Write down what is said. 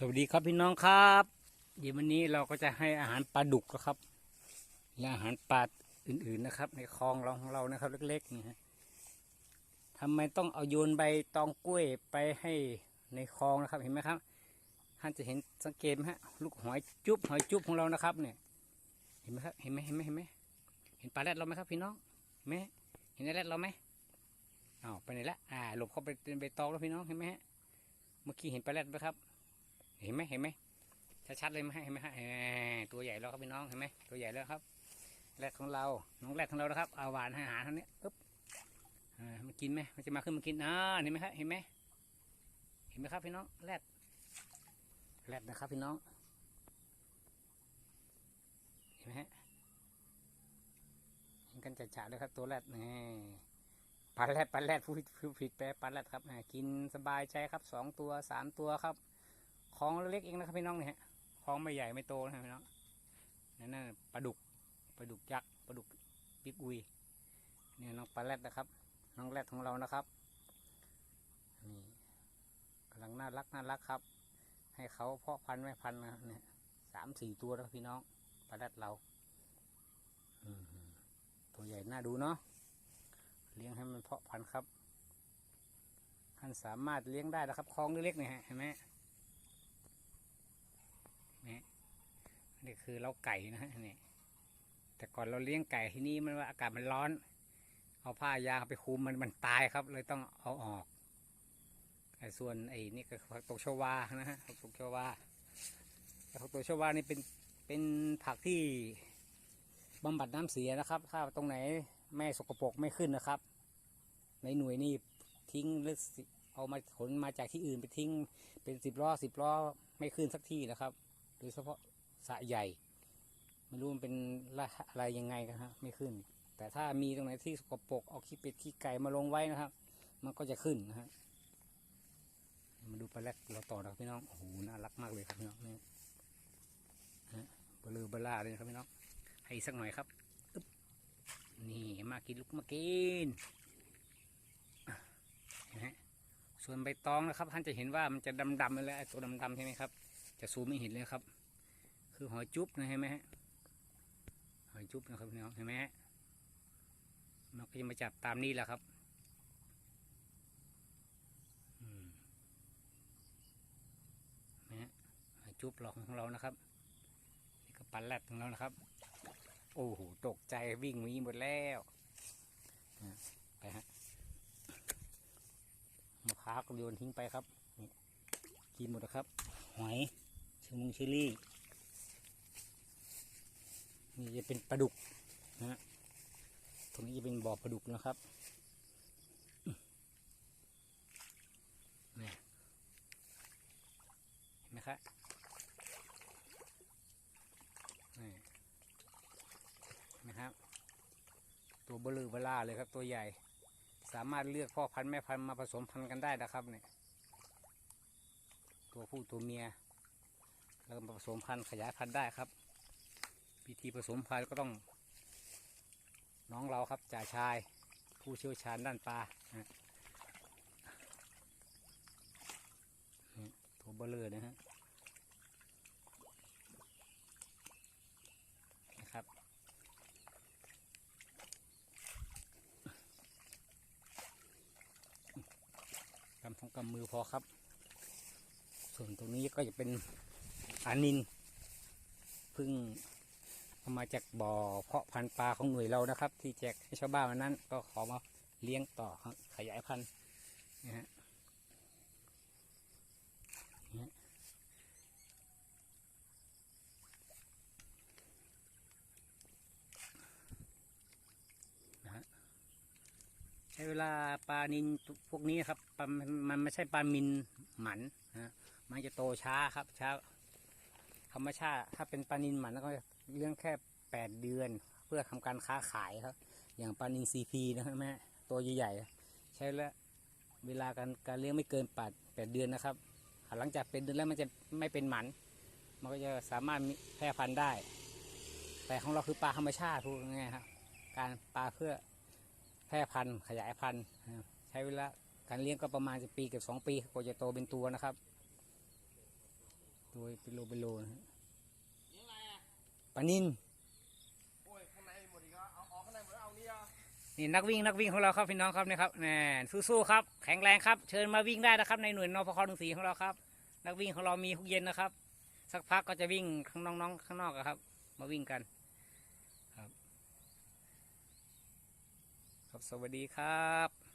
สวัสดีครับพี่น้องครับ เดี๋ยววันนี้เราก็จะให้อาหารปลาดุกนะครับ และอาหารปลาอื่นๆนะครับ ในคลองเราของเรานะครับ เล็กๆนี่ฮะทำไมต้องเอาโยนใบตองกล้วยไปให้ในคลองนะครับเห็นไหมครับท่านจะเห็นสังเกตไหมฮะลูกหอยจุ๊บหอยจุ๊บของเรานะครับ เนี่ย เห็นไหมครับเห็นไหมเห็นไหมเห็นไหมเห็นปลาแรดเราไหมครับพี่น้องเห็นไหมเห็นแรดเราไหมอ้าวไปไหนละอ่าหลบเข้าไปในใบตองแล้วพี่น้องเห็นไหมฮะเมื่อกี้เห็นปลาแรดไหมครับ เห็นไหมเห็นไหมชัดๆเลยไหมเห็นไหมฮะตัวใหญ่แล้วครับพี่น้องเห็นไหมตัวใหญ่แล้วครับ แรดของเราน้องแรดของเรานะครับเอาหวานให้อาหารเท่านี้ปึ๊บอ่ามันกินไหมมันจะมาขึ้นมากินอ่าเห็นไหมครับเห็นไหมเห็นไหมครับพี่น้องแรดแรดนะครับพี่น้อง เห็นไหมฮะเห็นกันจัดๆเลยครับตัวแรดนี่ปลาแรดปลาแรดผู้ผิดแปลปลาแรดครับอ่ากินสบายใจครับสองตัวสามตัวครับ ของเล็กเองนะครับพี่น้องเนี่ยของไม่ใหญ่ไม่โตนะครับพี่น้องนั่นน่ะปลาดุกปลาดุกยักษ์ปลาดุกบิ๊กอุยเนี่ยน้องปลาแรดนะครับ น้องแรดของเรานะครับนี่กำลังน่ารักน่ารักครับ ให้เขาเพาะพันธุ์แม่พันธุ์นะเนี่ยสามสี่ตัวแล้วพี่น้องปลาแรดเราตัวใหญ่น่าดูเนาะเลี้ยงให้มันเพาะพันธุ์ครับท่านสามารถเลี้ยงได้นะครับคลองเล็กๆเนี่ยฮะเห็นไหม นี่ นี่คือเราไก่นะฮะนี่แต่ก่อนเราเลี้ยงไก่ที่นี่มันว่าอากาศมันร้อน เอาผ้ายางไปคลุมมันมันตายครับ เลยต้องเอาออกไอ้ส่วนไอ้นี่ก็ผักตกชวานะฮะผักตกชวาแต่ผักตกชวานี่เป็นเป็นผักที่บำบัดน้ำเสียนะครับ ถ้าตรงไหนแม่สกปรกไม่ขึ้นนะครับ ในหน่วยนี่ทิ้งหรือเอามาขนมาจากที่อื่นไปทิ้งเป็นสิบล้อสิบล้อไม่ขึ้นสักที่นะครับ โดยเฉพาะ สะใหญ่ ไม่รู้มันเป็นอะไรยังไงกันฮะไม่ขึ้น แต่ถ้ามีตรงไหนที่สกปรกเอาขี้เป็ดขี้ไก่มาลงไว้นะครับ มันก็จะขึ้นนะฮะมาดูปลาแรดเราต่อนะครับพี่น้องโอ้โหน่ารักมากเลยครับพี่น้องเนี่ยฮะเบลือบลาเลยนะครับพี่น้องให้สักหน่อยครับอึ๊บนี่มากินลูกมากินนะฮะส่วนใบตองนะครับ ท่านจะเห็นว่ามันจะดำๆเลยไอ้ตัวดำๆใช่ไหมครับ จะซูมไม่เห็นเลยครับ คือหอยจุ๊บนะเห็นไหมฮะหอยจุ๊บนะครับน้องเห็นไหมฮะมันก็จะมาจับตามนี้แหละครับนะฮะหอยจุ๊บหลอกของเรานะครับนี่ก็ปลาแรดของเรานะครับ โอ้โหตกใจวิ่งหนีหมดแล้วไปฮะมะพร้าวก็โยนทิ้งไปครับนี่กินหมดครับ หอยชมุงชิลี่ นี่จะเป็นปลาดุกนะฮะตรงนี้จะเป็นบ่อปลาดุกนะครับนี่เห็นไหมครับนี่นไหมครับ ตัวเบลือเบล่าเลยครับตัวใหญ่ สามารถเลือกพ่อพันธุ์แม่พันธุ์มาผสมพันธุ์กันได้นะครับเนี่ยตัวผู้ตัวเมียแล้วก็มาผสมพันธุ์ขยายพันธุ์ได้ครับ พิธีผสมพันธุ์ก็ต้อง น้องเราครับจ่าชาย ผู้เชี่ยวชาญด้านปลานะนี่ตัวเบลอนะฮะนะครับกำทองกำมือพอครับ ส่วนตรงนี้ก็จะเป็นอานินพึ่ง เอามาจากบ่อเพาะพันธุ์ปลาของหน่วยเรานะครับ ที่แจกให้ชาวบ้านวันนั้น ก็ขอมาเลี้ยงต่อขยายพันธุ์นะฮะใช้เวลาปลานินพวกนี้ครับปลามันมันไม่ใช่ปลามินหมันนะมันจะโตช้าครับช้าธรรมชาติถ้าเป็นปลานินหมันแล้วก็ เลี้ยงแค่แปดเดือน เพื่อทำการค้าขายครับ อย่างปลานินซีพีนะครับแม่ตัวใหญ่ๆใช้แล้วเวลาการการเลี้ยงไม่เกินแปดแปดเดือนนะครับ หลังจากเป็นเดือนแล้วมันจะไม่เป็นหมัน มันก็จะสามารถแพร่พันธุ์ได้ แต่ของเราคือปลาธรรมชาติพูดง่ายครับการปลาเพื่อแพร่พันธุ์ขยายพันธุ์ใช้เวลาการเลี้ยงก็ประมาณจะปีเกับสองปีกว่าจะโตเป็นตัวนะครับ ตัวเป็นโลเป็นโลนะฮะ นี่อะไรอะ ปลานินนี่นักวิ่งนักวิ่งของเราครับพี่น้องครับนี่ยครับแน่สู้ๆครับแข็งแรงครับเชิญมาวิ่งได้นะครับ ในหน่วยนพคหนึ่งสีของเราครับ นักวิ่งของเรามีทุกเย็นนะครับ สักพักก็จะวิ่งข้างน้องๆข้างนอกครับ มาวิ่งกันครับ ครับสวัสดีครับ